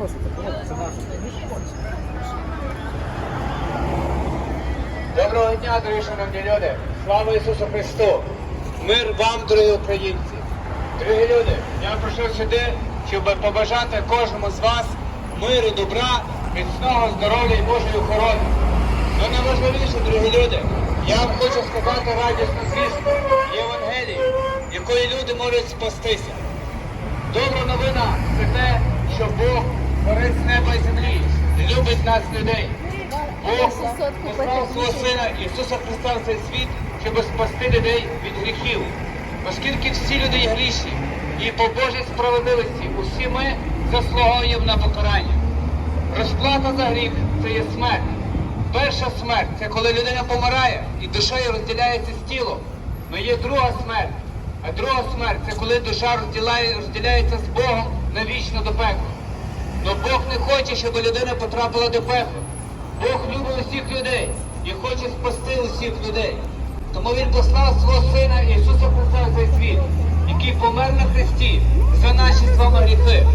Просто. Доброго дня, дорогі шановні люди! Слава Ісусу Христу! Мир вам, дорогі українці! Дорогі люди! Я прошу сюди, щоб побажати кожному з вас миру, добра, міцного здоров'я і Божої охорони. Ну найважливіше, дорогі люди, я вам хочу сказати радісну звістку Євангелії, якої люди можуть спастися. Добра новина це те, що Бог творець неба і землі, любить нас людей. Бог послав свого сина Ісуса Христа в цей світ, щоб спасти людей від гріхів. Оскільки всі люди є грішні, і по Божій справедливості усі ми заслуговуємо на покарання. Розплата за гріх це є смерть. Перша смерть це коли людина помирає і душею розділяється з тілом. Но є друга смерть. А друга смерть це коли душа розділяє, розділяється з Богом навічно до пекла. Но Бог не хоче, щоб людина потрапила до пекла. Бог любить усіх людей і хоче спасти усіх людей. Тому Він послав свого Сина Ісуса Христа в цей світ, який помер на Христі за наші з вами гріхи.